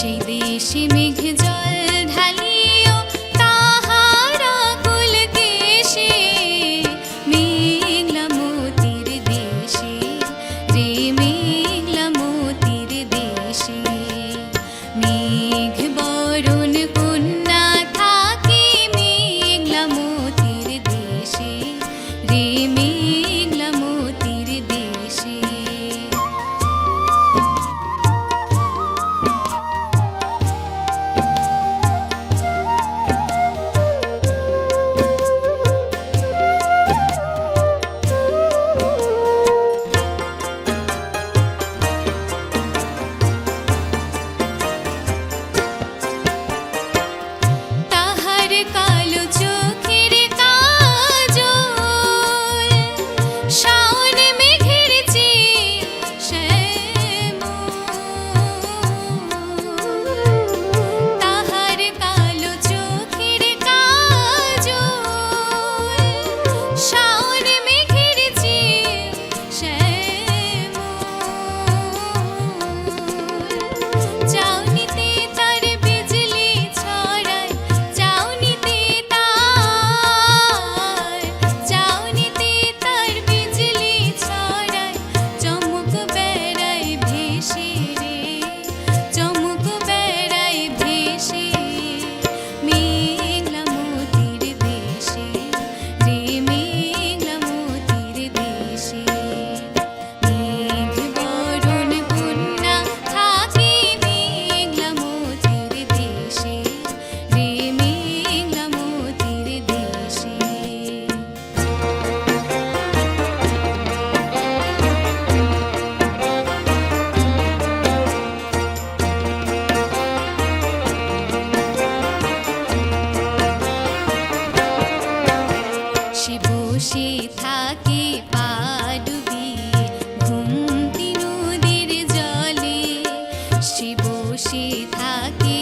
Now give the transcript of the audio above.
সেই দেশে মেঘ জল ঢালিও তাহারা কুল কেশে। মেঘলা মতির দেশে রে মেঘলা মতির দেশে, মেঘ বরণ বসে থাকে পাডুবি। ঘুমতি নদীর জলে সে থাকে